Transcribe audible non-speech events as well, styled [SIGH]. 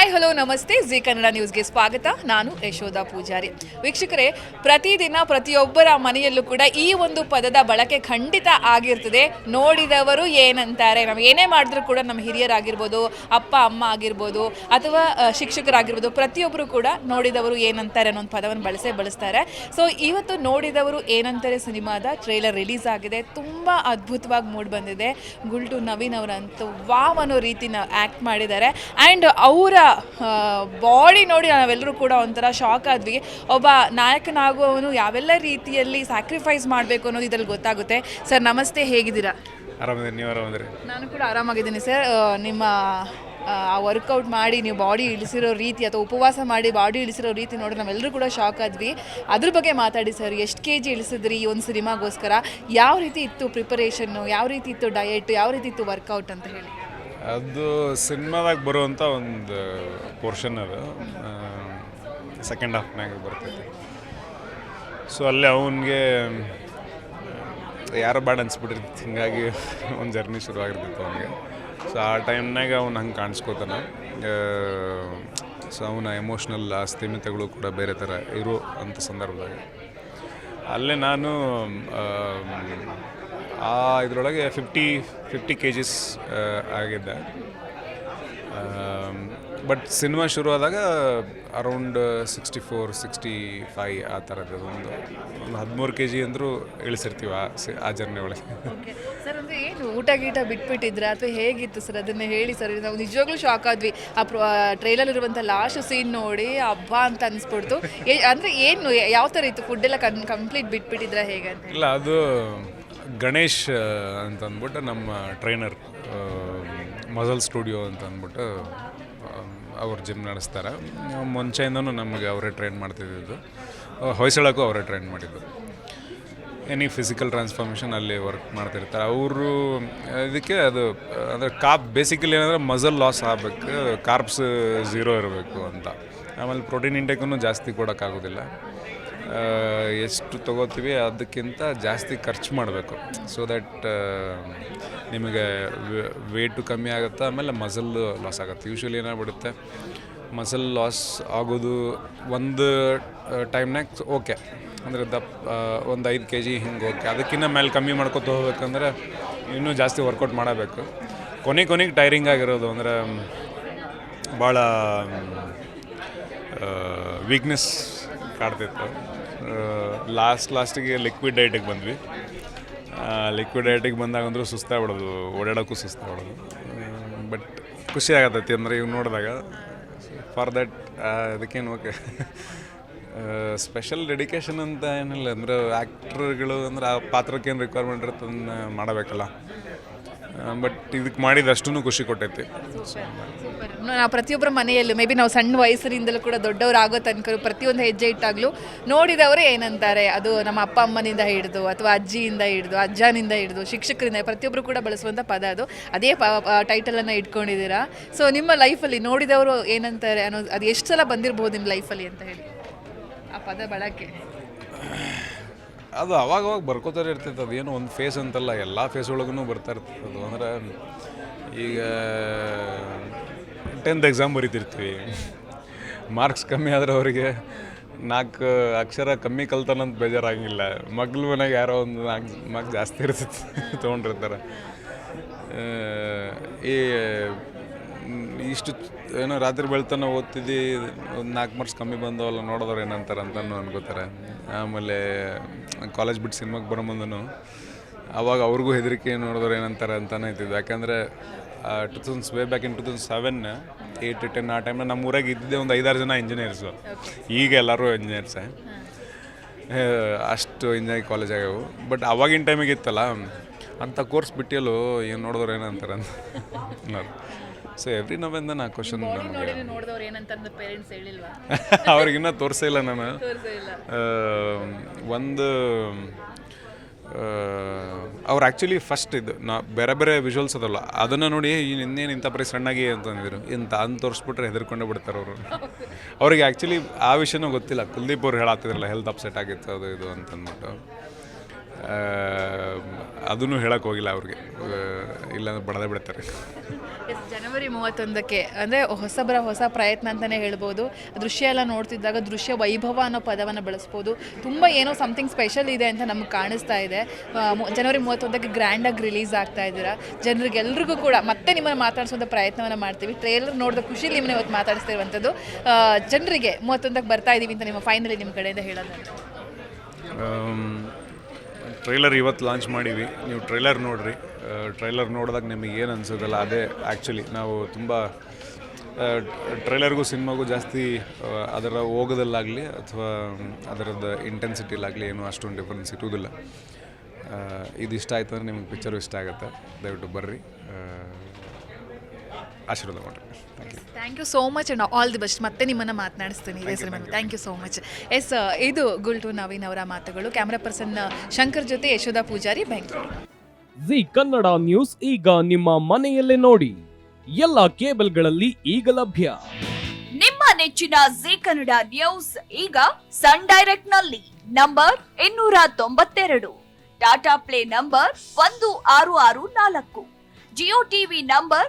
Hi hello ನಮಸ್ತೆ. G Kannada ನ್ಯೂಸ್ಗೆ ಸ್ವಾಗತ. ನಾನು ಯಶೋಧ ಪೂಜಾರಿ. ವೀಕ್ಷಕರೇ, ಪ್ರತಿದಿನ ಪ್ರತಿಯೊಬ್ಬರ ಮನೆಯಲ್ಲೂ ಕೂಡ ಈ ಒಂದು ಪದದ ಬಳಕೆ ಖಂಡಿತ ಆಗಿರ್ತದೆ. ನೋಡಿದವರು ಏನಂತಾರೆ? ನಾವು ಏನೇ ಮಾಡಿದ್ರು ಕೂಡ ನಮ್ಮ ಹಿರಿಯರಾಗಿರ್ಬೋದು, ಅಪ್ಪ, ಅಮ್ಮ ಆಗಿರ್ಬೋದು, ಅಥವಾ ಶಿಕ್ಷಕರಾಗಿರ್ಬೋದು ಪ್ರತಿಯೊಬ್ಬರು ಕೂಡ ನೋಡಿದವರು ಏನಂತಾರೆ ಅನ್ನೋ ಒಂದು ಪದವನ್ನು ಬಳಸೇ ಬಳಸ್ತಾರೆ. ಸೊ ಇವತ್ತು ನೋಡಿದವರು ಏನಂತಾರೆ ಸಿನಿಮಾದ ಟ್ರೇಲರ್ ರಿಲೀಸ್ ಆಗಿದೆ. ತುಂಬ ಅದ್ಭುತವಾಗಿ ಮೂಡ್ ಬಂದಿದೆ. ಗುಲ್ಟು ನವೀನ್ ಅವರಂತೂ ವಾವ್ ಅನ್ನೋ ರೀತಿನ ಆ್ಯಕ್ಟ್ ಮಾಡಿದ್ದಾರೆ. ಆ್ಯಂಡ್ ಅವರ ಬಾಡಿ ನೋಡಿ ನಾವೆಲ್ಲರೂ ಕೂಡ ಒಂಥರ ಶಾಕ್ ಆದ್ವಿ. ಒಬ್ಬ ನಾಯಕನಾಗುವವನು ಯಾವೆಲ್ಲ ರೀತಿಯಲ್ಲಿ ಸ್ಯಾಕ್ರಿಫೈಸ್ ಮಾಡಬೇಕು ಅನ್ನೋದು ಇದರಲ್ಲಿ ಗೊತ್ತಾಗುತ್ತೆ. ಸರ್ ನಮಸ್ತೆ ಹೇಗಿದ್ದೀರಾ? ಆರಾಮಿದ್ದೀನಿ ನೀವು ಆರಾಮಿದ್ರಿ ನಾನು ಕೂಡ ಆರಾಮಾಗಿದ್ದೀನಿ ಸರ್ ನಿಮ್ಮ ಆ ವರ್ಕೌಟ್ ಮಾಡಿ ನೀವು ಬಾಡಿ ಇಳಿಸಿರೋ ರೀತಿ ಅಥವಾ ಉಪವಾಸ ಮಾಡಿ ಬಾಡಿ ಇಳಿಸಿರೋ ರೀತಿ ನೋಡಿ ನಾವೆಲ್ಲರೂ ಕೂಡ ಶಾಕ್ ಆದ್ವಿ. ಅದ್ರ ಬಗ್ಗೆ ಮಾತಾಡಿ ಸರ್ ಎಷ್ಟು ಕೆ ಜಿ ಇಳಿಸಿದ್ರಿ ಈ ಒಂದು ಸಿನಿಮಾಗೋಸ್ಕರ ಯಾವ ರೀತಿ ಇತ್ತು ಪ್ರಿಪರೇಷನ್ನು ಯಾವ ರೀತಿ ಇತ್ತು ಡಯೆಟ್ ಯಾವ ರೀತಿ ಇತ್ತು ವರ್ಕೌಟ್ ಅಂತ ಹೇಳಿ. ಅದು ಸಿನಿಮಾದಾಗ ಬರುವಂಥ ಒಂದು ಪೋರ್ಷನ್ ಅದು. ಸೆಕೆಂಡ್ ಹಾಫ್ನಾಗ ಬರ್ತೈತೆ. ಸೊ ಅಲ್ಲಿ ಅವನಿಗೆ, ಯಾರು ಬೇಡ ಅನ್ಸ್ಬಿಟ್ಟಿರ್ತೈತೆ, ಹಿಂಗಾಗಿ ಒಂದು ಜರ್ನಿ ಶುರು ಆಗಿರ್ತೈತೆ ಅವನಿಗೆ. ಸೊ ಆ ಟೈಮ್ನಾಗ ಅವ್ನು ಹಂಗೆ ಕಾಣಿಸ್ಕೋತಾನೆ. ಸೊ ಅವನ ಎಮೋಷ್ನಲ್ ಸ್ಥಿಮಿತಗಳು ಕೂಡ ಬೇರೆ ಥರ ಇರೋ ಅಂಥ ಸಂದರ್ಭದಾಗ. ಅಲ್ಲೇ ನಾನು ಆ ಇದರೊಳಗೆ ಫಿಫ್ಟಿ ಫಿಫ್ಟಿ ಕೆ ಜಿಸ್ ಆಗಿದ್ದೆ. ಬಟ್ ಸಿನಿಮಾ ಶುರು ಆದಾಗ around sixty four sixty five ಆ ಥರದ್ದು ಒಂದು ಒಂದು ಹದಿಮೂರು ಕೆ ಜಿ ಅಂದರೂ ಇಳಿಸಿರ್ತೀವಿ ಆ ಸಿ ಆ ಜರ್ನಿ ಒಳಗೆ. ಓಕೆ ಸರ್ ಅಂದರೆ ಏನು ಊಟ ಗೀಟ ಬಿಟ್ಬಿಟ್ಟಿದ್ರೆ? ಅಥವಾ ಹೇಗಿತ್ತು ಸರ್ ಅದನ್ನು ಹೇಳಿ ಸರ್ ನಾವು ನಿಜವಾಗ್ಲೂ ಶಾಕ್ ಆದ್ವಿ. ಆ ಟ್ರೈಲರ್ ಇರುವಂಥ ಲಾಸ್ಟ್ ಸೀನ್ ನೋಡಿ ಹಬ್ಬ ಅಂತ ಅನಿಸ್ಬಿಡ್ತು. ಅಂದರೆ ಏನು ಯಾವ ಥರ ಇತ್ತು? ಫುಡ್ಡೆಲ್ಲ ಎಲ್ಲ ಕನ್ ಕಂಪ್ಲೀಟ್ ಬಿಟ್ಬಿಟ್ಟಿದ್ರೆ ಹೇಗೆ ಇಲ್ಲ ಅದು ಗಣೇಶ್ ಅಂತ ಅಂದ್ಬಿಟ್ಟು ನಮ್ಮ ಟ್ರೈನರ್ ಮಜಲ್ ಸ್ಟುಡಿಯೋ ಅಂತ ಅಂದ್ಬಿಟ್ಟು ಅವ್ರು ಜಿಮ್ ನಡೆಸ್ತಾರೆ. ಮುಂಚೆಯಿಂದನೂ ನಮಗೆ ಅವರೇ ಟ್ರೈನ್ ಮಾಡ್ತಿದ್ದಿದ್ದು. ಹೊಯ್ಸಳಕ್ಕೂ ಅವರೇ ಟ್ರೈನ್ ಮಾಡಿದ್ದು. ಎನಿ ಫಿಸಿಕಲ್ ಟ್ರಾನ್ಸ್ಫಾರ್ಮೇಷನ್ ಅಲ್ಲಿ ವರ್ಕ್ ಮಾಡ್ತಿರ್ತಾರೆ. ಅವರು, ಇದಕ್ಕೆ ಅದು, ಅಂದರೆ ಕಾಪ್ ಬೇಸಿಕಲಿ ಏನಂದರೆ ಮಸಲ್ ಲಾಸ್ ಆಗಬೇಕು ಕಾರ್ಪ್ಸ್ ಝೀರೋ ಇರಬೇಕು ಅಂತ. ಆಮೇಲೆ ಪ್ರೋಟೀನ್ ಇಂಟೇಕನ್ನು ಜಾಸ್ತಿ ಕೊಡೋಕ್ಕಾಗೋದಿಲ್ಲ. ಎಷ್ಟು ತಗೋತೀವಿ ಅದಕ್ಕಿಂತ ಜಾಸ್ತಿ ಖರ್ಚು ಮಾಡಬೇಕು. ಸೊ ದಟ್ ನಿಮಗೆ ವೇಟು ಕಮ್ಮಿ ಆಗುತ್ತೆ, ಆಮೇಲೆ ಮಸಲ್ ಲಾಸ್ ಆಗುತ್ತೆ. ಯೂಶ್ವಲಿ ಏನಾಗ್ಬಿಡುತ್ತೆ ಮಸಲ್ ಲಾಸ್ ಆಗೋದು ಒಂದು ಟೈಮ್ನಾಗ ಓಕೆ ಅಂದರೆ ದಪ್ಪ ಒಂದು ಐದು ಕೆ ಜಿ ಹಿಂಗೆ ಓಕೆ ಅದಕ್ಕಿಂತ ಮೇಲೆ ಕಮ್ಮಿ ಮಾಡ್ಕೊತ ಹೋಗ್ಬೇಕಂದ್ರೆ ಇನ್ನೂ ಜಾಸ್ತಿ ವರ್ಕೌಟ್ ಮಾಡಬೇಕು. ಕೊನೆ ಕೊನೆಗೆ ಟೈರಿಂಗ್ ಆಗಿರೋದು ಅಂದರೆ ಭಾಳ ವೀಕ್ನೆಸ್ ಕಾಡ್ತಿತ್ತು. ಲಾಸ್ಟ್ ಲಾಸ್ಟಿಗೆ ಲಿಕ್ವಿಡ್ ಡೈಟಿಗೆ ಬಂದ್ವಿ. ಲಿಕ್ವಿಡ್ ಡೈಟಿಗೆ ಬಂದಾಗ ಅಂದರೂ ಸುಸ್ತಾಗ್ಬಿಡೋದು ಓಡಾಡೋಕ್ಕೂ ಸುಸ್ತಾಗ್ಬಿಡೋದು ಬಟ್ ಖುಷಿ ಆಗತ್ತೈತಿ ಅಂದರೆ ಇವ್ ನೋಡಿದಾಗ. ಫಾರ್ ದಟ್ ಅದಕ್ಕೇನು ಓಕೆ ಸ್ಪೆಷಲ್ ಡೆಡಿಕೇಶನ್ ಅಂತ ಏನಿಲ್ಲ ಅಂದರೆ ಆ್ಯಕ್ಟ್ರ್ಗಳು ಅಂದ್ರೆ ಆ ಪಾತ್ರಕ್ಕೇನು ರಿಕ್ವೈರ್ಮೆಂಟ್ ಇರುತ್ತೆ ಅದನ್ನು ಮಾಡಬೇಕಲ್ಲ. ಬಟ್ ಇದಕ್ಕೆ ಮಾಡಿದಷ್ಟು ಖುಷಿ ಕೊಟ್ಟೈತಿ. ನಾವು ಪ್ರತಿಯೊಬ್ಬರ ಮನೆಯಲ್ಲೂ ಮೇ ಬಿ ನಾವು ಸಣ್ಣ ವಯಸ್ಸಿನಿಂದಲೂ ಕೂಡ ದೊಡ್ಡವರಾಗೋ ತನಕ ಪ್ರತಿಯೊಂದು ಹೆಜ್ಜೆ ಇಟ್ಟಾಗಲೂ ನೋಡಿದವರೇ ಏನಂತಾರೆ, ಅದು ನಮ್ಮ ಅಪ್ಪ ಅಮ್ಮನಿಂದ ಹಿಡಿದು ಅಥವಾ ಅಜ್ಜಿಯಿಂದ ಹಿಡಿದು, ಅಜ್ಜನಿಂದ ಹಿಡಿದು, ಶಿಕ್ಷಕರಿಂದ ಪ್ರತಿಯೊಬ್ಬರು ಕೂಡ ಬಳಸುವಂಥ ಪದ ಅದು. ಅದೇ ಪ ಟೈಟಲನ್ನು ಇಟ್ಕೊಂಡಿದ್ದೀರಾ. ಸೊ ನಿಮ್ಮ ಲೈಫಲ್ಲಿ ನೋಡಿದವರು ಏನಂತಾರೆ ಅನ್ನೋದು ಅದು ಎಷ್ಟು ಸಲ ಬಂದಿರ್ಬೋದು ನಿಮ್ಮ ಲೈಫಲ್ಲಿ ಅಂತ ಹೇಳಿ? ಆ ಪದ ಬಳಕೆ. ಅದು ಅವಾಗ ಅವಾಗ ಬರ್ಕೋತಾರೆ ಇರ್ತೈತೆ. ಅದೇನು ಒಂದು ಫೇಸ್ ಅಂತಲ್ಲ, ಎಲ್ಲ ಫೇಸ್ ಒಳಗೂ ಬರ್ತಾ ಇರ್ತದೆ ಅದು ಅಂದ್ರೆ ಈಗ ಟೆಂತ್ ಎಕ್ಸಾಮ್ ಬರೀತಿರ್ತೀವಿ. ಮಾರ್ಕ್ಸ್ ಕಮ್ಮಿ ಆದ್ರೆ ಅವರಿಗೆ ನಾಲ್ಕು ಅಕ್ಷರ ಕಮ್ಮಿ ಕಲ್ತಾನಂತ ಬೇಜಾರಾಗಿಲ್ಲ. ಮಗ್ಳು ಮನೆಗೆ ಯಾರೋ ಒಂದು ನಾಲ್ಕು ಮಾರ್ಕ್ಸ್ ಜಾಸ್ತಿ ಇರ್ತೈತೆ [LAUGHS] ತೊಗೊಂಡಿರ್ತಾರೆ. ಈ ಇಷ್ಟು ಏನೋ ರಾತ್ರಿ ಬೆಳ್ತಾನೆ ಓದ್ತಿದ್ದಿ, ಒಂದು ನಾಲ್ಕು ಮಾರ್ಕ್ಸ್ ಕಮ್ಮಿ ಬಂದವಲ್ಲ ನೋಡೋದವ್ರು ಏನಂತಾರೆ ಅಂತಲೂ ಅನ್ಕೋತಾರೆ. ಆಮೇಲೆ ಕಾಲೇಜ್ ಬಿಟ್ಟು ಸಿನಿಮಾಗೆ ಬರೋ ಮುಂದೂ ಅವಾಗ ಅವ್ರಿಗೂ ಹೆದರಿಕೆ ನೋಡಿದ್ರೆ ಏನಂತಾರೆ ಅಂತಲೇ ಇದ್ದಿದ್ದು. ಯಾಕಂದರೆ two thousands way back in two thousand seven eight ten ಆ ಟೈಮ್ನ ನಮ್ಮ ಊರಾಗ ಇದ್ದಿದ್ದೆ ಒಂದು ಐದಾರು ಜನ ಇಂಜಿನಿಯರ್ಸು ಈಗ ಎಲ್ಲರೂ ಇಂಜಿನಿಯರ್ಸೇ ಅಷ್ಟು ಇಂಜಿನಿಯರಿಂಗ್ ಕಾಲೇಜ್ ಆಗ್ಯಾವು. ಬಟ್ ಅವಾಗಿನ ಟೈಮಿಗೆ ಇತ್ತಲ್ಲ, ಅಂಥ ಕೋರ್ಸ್ ಬಿಟ್ಟಿಯಲ್ಲೂ, ಏನು ನೋಡಿದ್ರೆ ಏನಂತಾರೆ ಅಂತ. ಸೊ ಎವ್ರಿ ನವೆಂದ ನಾ ಕ್ವಶನ್ ನೋಡಿದವ್ರು ಪೇರೆಂಟ್ಸ್ ಹೇಳಿಲ್ವಾ? [LAUGHS] ಅವ್ರಿಗಿನ್ನ ತೋರಿಸೇ ಇಲ್ಲ ನಾನು. ಒಂದು ಅವ್ರು ಆ್ಯಕ್ಚುಲಿ ಫಸ್ಟ್ ಇದು. ನಾ ಬೇರೆ ಬೇರೆ ವಿಜುವಲ್ಸ್ ಅದಲ್ಲ. ಅದನ್ನು ನೋಡಿ ಇನ್ನೇನು ಇಂಥ ಪರಿ ಸಣ್ಣಗೆ ಅಂತಂದಿದ್ರು ಇಂಥ ಅಂತ ತೋರಿಸ್ಬಿಟ್ರೆ ಹೆದರ್ಕೊಂಡೇ ಬಿಡ್ತಾರೆ ಅವರು. ಅವ್ರಿಗೆ ಆ್ಯಕ್ಚುಲಿ ಆ ವಿಷಯನೂ ಗೊತ್ತಿಲ್ಲ. ಕುಲ್ದೀಪ್ ಅವ್ರು ಹೇಳಾತಿದ್ರಲ್ಲ ಹೆಲ್ತ್ ಅಪ್ಸೆಟ್ ಆಗಿತ್ತು ಅದು ಇದು ಅಂತಂದ್ಬಿಟ್ಟು. ಅದನ್ನು ಹೇಳಕ್ಕೆ ಹೋಗಿಲ್ಲ ಅವ್ರಿಗೆ. ಇಲ್ಲಾಂದ್ರೆ ಬಡದೇ ಬಿಡ್ತಾರೆ. ಜನವರಿ ಮೂವತ್ತೊಂದಕ್ಕೆ ಅಂದರೆ ಹೊಸಬರ ಹೊಸ ಪ್ರಯತ್ನ ಅಂತಲೇ ಹೇಳ್ಬೋದು. ದೃಶ್ಯ ಎಲ್ಲ ನೋಡ್ತಿದ್ದಾಗ ದೃಶ್ಯ ವೈಭವ ಅನ್ನೋ ಪದವನ್ನು ಬಳಸ್ಬೋದು. ತುಂಬ ಏನೋ ಸಮಥಿಂಗ್ ಸ್ಪೆಷಲ್ ಇದೆ ಅಂತ ನಮ್ಗೆ ಕಾಣಿಸ್ತಾ ಇದೆ. ಜನವರಿ ಮೂವತ್ತೊಂದಕ್ಕೆ ಗ್ರ್ಯಾಂಡಾಗಿ ರಿಲೀಸ್ ಆಗ್ತಾ ಇದ್ದೀರಾ? ಜನರಿಗೆಲ್ರಿಗೂ ಕೂಡ ಮತ್ತೆ ನಿಮ್ಮನ್ನು ಮಾತಾಡಿಸುವಂಥ ಪ್ರಯತ್ನವನ್ನು ಮಾಡ್ತೀವಿ. ಟ್ರೇಲರ್ ನೋಡಿದ ಖುಷಿ ನಿಮ್ಮನ್ನ ಇವತ್ತು ಮಾತಾಡಿಸ್ತಿರುವಂಥದ್ದು. ಜನರಿಗೆ ಮೂವತ್ತೊಂದಕ್ಕೆ ಬರ್ತಾ ಇದ್ದೀವಿ ಅಂತ ನಿಮ್ಮ ಫೈನಲಿ ನಿಮ್ಮ ಕಡೆಯಿಂದ ಹೇಳೋದು ಟ್ರೈಲರ್ ಇವತ್ತು ಲಾಂಚ್ ಮಾಡೀವಿ. ನೀವು ಟ್ರೈಲರ್ ನೋಡ್ರಿ. ಟ್ರೈಲರ್ ನೋಡಿದಾಗ ನಿಮಗೆ ಏನು ಅನಿಸೋದಲ್ಲ ಅದೇ ಆ್ಯಕ್ಚುಲಿ ನಾವು ತುಂಬ ಟ್ರೈಲರ್ಗೂ ಸಿನಿಮಾಗೂ ಜಾಸ್ತಿ ಅದರ ಹೋಗೋದಲ್ಲಾಗಲಿ ಅಥವಾ ಅದರದ್ದು ಇಂಟೆನ್ಸಿಟಿಲಾಗಲಿ ಏನು ಅಷ್ಟೊಂದು ಡಿಫ್ರೆನ್ಸ್ ಇರುವುದಿಲ್ಲ. ಇದು ಇಷ್ಟ ಆಯ್ತು ಅಂದರೆ ನಿಮಗೆ ಪಿಕ್ಚರು ಇಷ್ಟ ಆಗುತ್ತೆ. ದಯವಿಟ್ಟು ಬರ್ರಿ. ಆಶೀರ್ವಾದ ಮಾಡಿರಿ thank you thank you so much and all the best ಮತ್ತೆ ನಿಮ್ಮನ್ನು ಮಾತನಾಡಿಸ್ತೀನಿ. ಇದೇ thank you so much yes ಇದು ಗುಲ್ಟು ನವೀನ್ ಅವರ ಮಾತುಗಳು. ಕ್ಯಾಮ್ರಾ ಪರ್ಸನ್ ಶಂಕರ್ ಜೊತೆ ಯಶೋಧ ಪೂಜಾರಿ ಬೆಂಗಳೂರು ಜಿ ಕನ್ನಡ ನ್ಯೂಸ್ ಈಗ ನಿಮ್ಮ ಮನೆಯಲ್ಲೇ ನೋಡಿ. ಎಲ್ಲ ಕೇಬಲ್ಗಳಲ್ಲಿ ಈಗ ಲಭ್ಯ. ನಿಮ್ಮ ನೆಚ್ಚಿನ ಜಿ ಕನ್ನಡ ನ್ಯೂಸ್ ಈಗ ಸನ್ ಡೈರೆಕ್ಟ್ನಲ್ಲಿ ನಂಬರ್ ಇನ್ನೂರ ತೊಂಬತ್ತೆರಡು. ಟಾಟಾ ಪ್ಲೇ ನಂಬರ್ ಒಂದು ಆರು ಆರು ನಾಲ್ಕು. Jio TV number